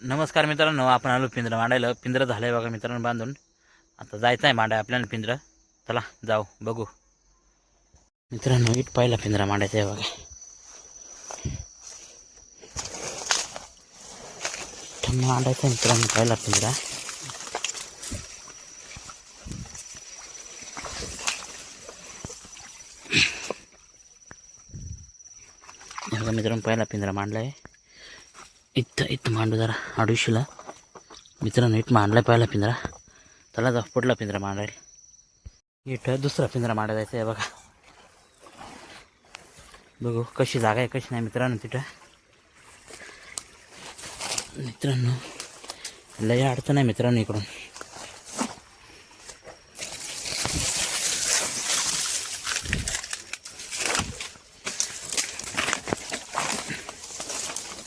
नमस्कार मित्रांनो आपण आलो पिंजरं मांडायला. पिंजरं झालं आहे बघा मित्रांनो बांधून. आता जायचं आहे मांडाय आपल्याला पिंजरं. चला जाऊ बघू. मित्रांनो इट पहिला पिंजरा मांडायचा आहे बघा. मांडायचा आहे मित्रांनो पहिला पिंजरा. बघा मित्रांनो पहिला पिंजरा मांडला आहे. इथं इथं मांडू जरा अडीचशेला मित्रांनो इथं मांडला पहिला पिंजरा. त्याला जा पुढला पिंजरा मांडायला. इथं दुसरा पिंजरा मांडा जायचा आहे बघा. बघू कशी जागा आहे कशी नाही मित्रांनो तिथं. मित्रांनो लय अडचण आहे मित्रांनो इकडून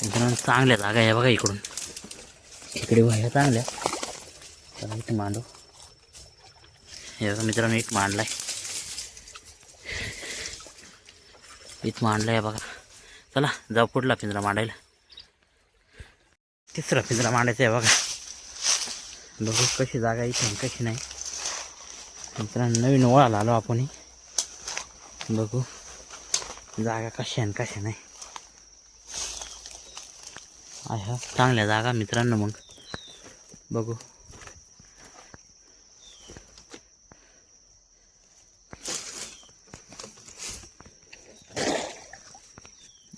मित्रांनो चांगल्या जागा आहे बघा इकडून. इकडे व्हायला चांगल्या. चला मांडू. हे बघा मित्रांनो इथं मांडलाय. इथं मांडलाय आहे बघा. चला जाऊ कुठला पिंजरा मांडायला? तिसरा पिंजरा मांडायचा आहे बघा. बघू कशी जागा इथे कशी नाही. मित्रांनो नवीन ओळाला आलो आपण बघू जागा कशी आणि कशा नाही. आहे चांगल्या जागा मित्रांनो मग. बघू.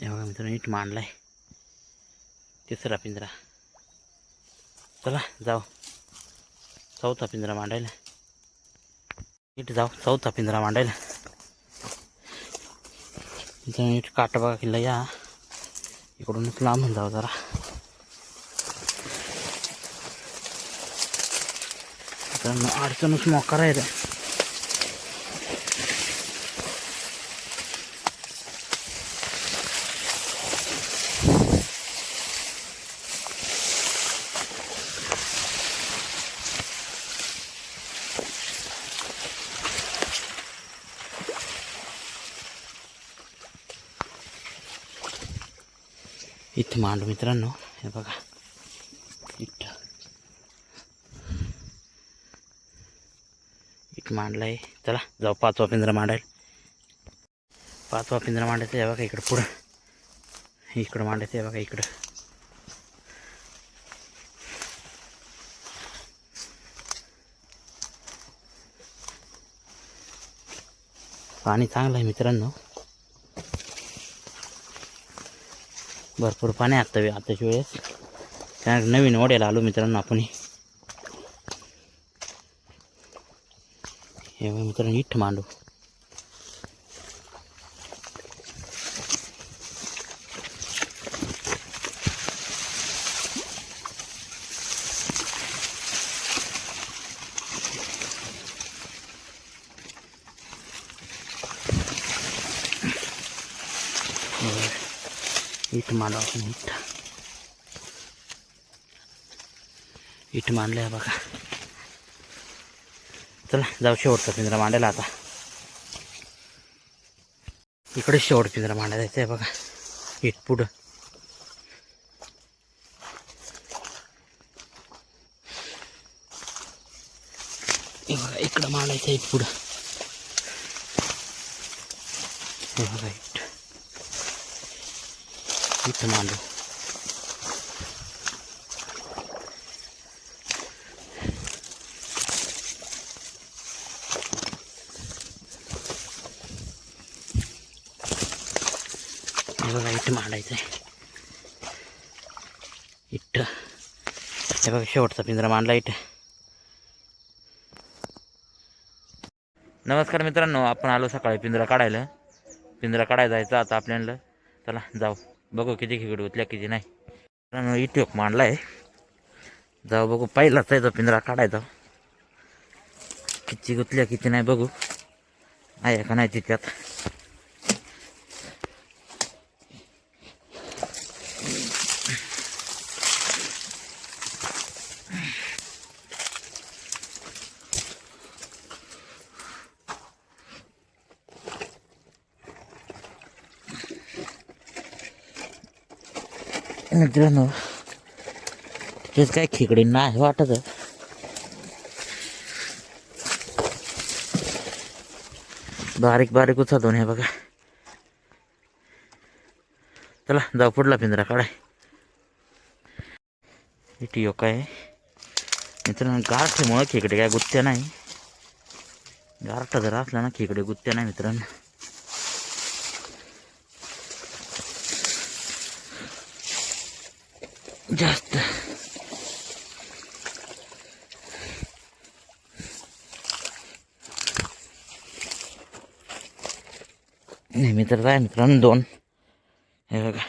एवढा बघा मित्रांनो मांडलाय. तिसरा पिंजरा. चला जाऊ. चौथा पिंजरा मांडायला. नीट जाऊ चौथा पिंजरा मांडायला. नीट काट बघा किल्ला या. इकडूनच लांबून जाऊ जरा. मित्रांनो अडचणच मोकार आहे रे. इथं मांडू मित्रांनो हे बघा. इथं मांडलं आहे चला जाऊ पाचवा पिंजरा मांडायला. पाचवा पिंजरा मांडायचा आहे बघा इकडं पुढं. इकडं मांडायचं आहे बघा इकडं. पाणी चांगलं आहे मित्रांनो. भरपूर पाणी आत्ता आताच्या वेळेस. कारण नवीन ओढ्याला आलो मित्रांनो आपण. हे बघा मित्रांनो इठ्ठ मांडू इट मांडू आपण इट इट मांडलं आहे बघा चला जाऊ शेवटचा पिंजरा मांडायला आता. इकडे शेवट पिंजरा मांडायचा आहे बघा. इट पुढं. बघा इकडं मांडायचं आहे इट पुढं. हे बघा इथं मांडू हे काढायचं आहे इथं हे बघा शेवटचा पिंजरा मांडला इथं नमस्कार मित्रांनो आपण आलो सकाळी पिंजरा काढायला. पिंजरा काढायला जायचा आता आपल्याला. चला जाऊ. बघू किती खिकड उतल्या किती नाही. मित्रांनो इथे एक मांडला आहे जाऊ बघू. पहिलाच आहे पिंजरा काढायचा. किती गुतल्या किती नाही बघू. आहे का नाही तिच्यात? मित्रांनो तेच काय खेकडी नाही वाटत. बारीक बारीक उचलतो हे बघा. चला जाऊ पुढला पिंजरा काढाय. इथे काय? मित्रांनो गारठेमुळं खेकडे काय गुत्त्या नाही. गारठा जर असला ना खेकडे गुत्त्या नाही मित्रांनो. जास्त uh, नेहमी तर जाय मित्रांनो दोन. हे बघा.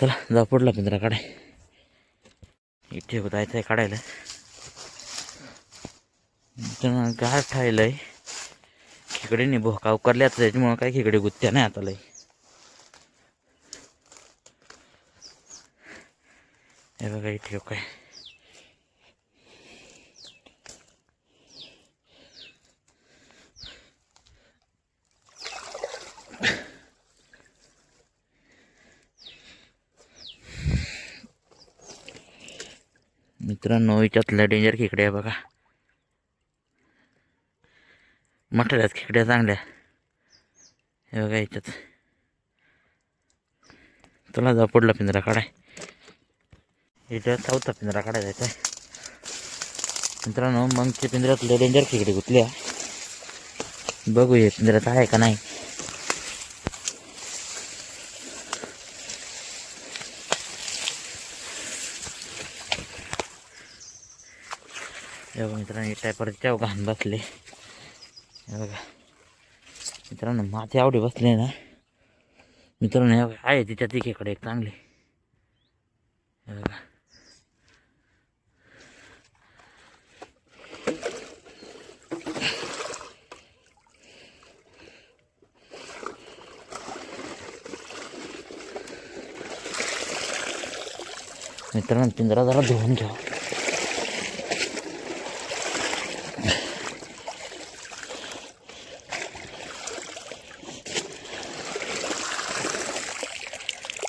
चला जा पुढला पिंजरा काढाय. इथे जायचं आहे काढायला. मित्रांनो गार ठायलंय. खेकडे भोका उकरल्या त्याच्यामुळं काय खेकडे गुत्त्या नाही आता लय हे बघा इथे काय मित्रांनो याच्यातल्या डेंजर खेकड्या आहे बघा. मठाल्याच खेकड्या चांगल्या हे बघा याच्यात चला जा पुढला पिंजरा काढाय. इथं चौथा पिंजरा काढायचा आहे. मित्रांनो मगच्या पिंजऱ्यातले डेंजर खेकडे गुतल्या. बघू हे पिंजऱ्यात आहे का नाही. बघा मित्रांनो टायपरच्या घाण बसले. बघा. मित्रांनो माझे आवडे बसले ना. मित्रांनो आहे तिच्या तिकडे एक चांगले. बघा. मित्रांनो पिंजरा जरा धुवून घ्या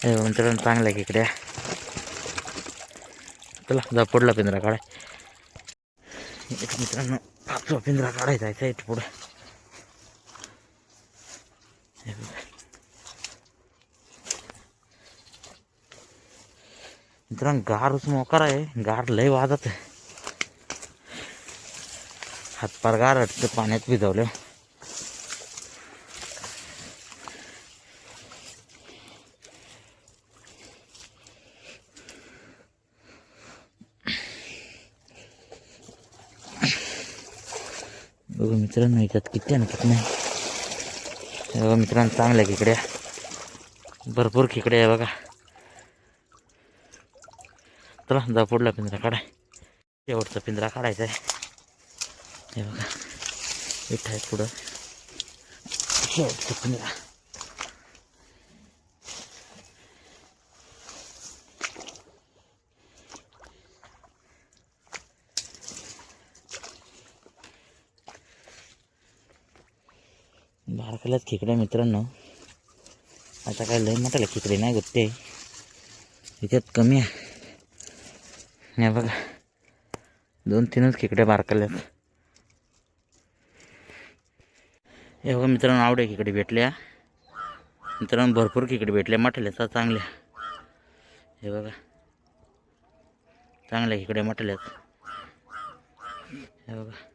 हे बघा मित्रांनो चांगला आहे इकडे चला जा पुढला पिंजरा काढाय एक मित्रांनो पाचवा पिंजरा काढायचा आहे इथे पुढं मित्रांनो गारच मोकार आहे. गार लय वाजत आहे. हातपार गार अटते पाण्यात भिजवलं. बघू मित्रांनो याच्यात किती आणि किती नाही. बघा मित्रांनो चांगल्या खेकड्या. भरपूर खेकड्या आहे बघा. चला जा पुढला पिंजरा काढाय. शेवटचा पिंजरा काढायचा आहे. हे बघा. इथं आहे पुढं. शेवटचा पिंजरा. बारकाल्याच खेकड्या मित्रांनो. आता काय लय म्हटलं खेकडे नाही गुत्ते त्याच्यात कमी आहे. हे बघा. दोन तीनच खेकड्या बारकल्यात हे बघा मित्रांनो आवडे खेकडे भेटल्या. मित्रांनो भरपूर खेकडे भेटल्या मटल्यात चांगल्या. हे बघा. चांगल्या खेकड्या मटल्यात हे बघा.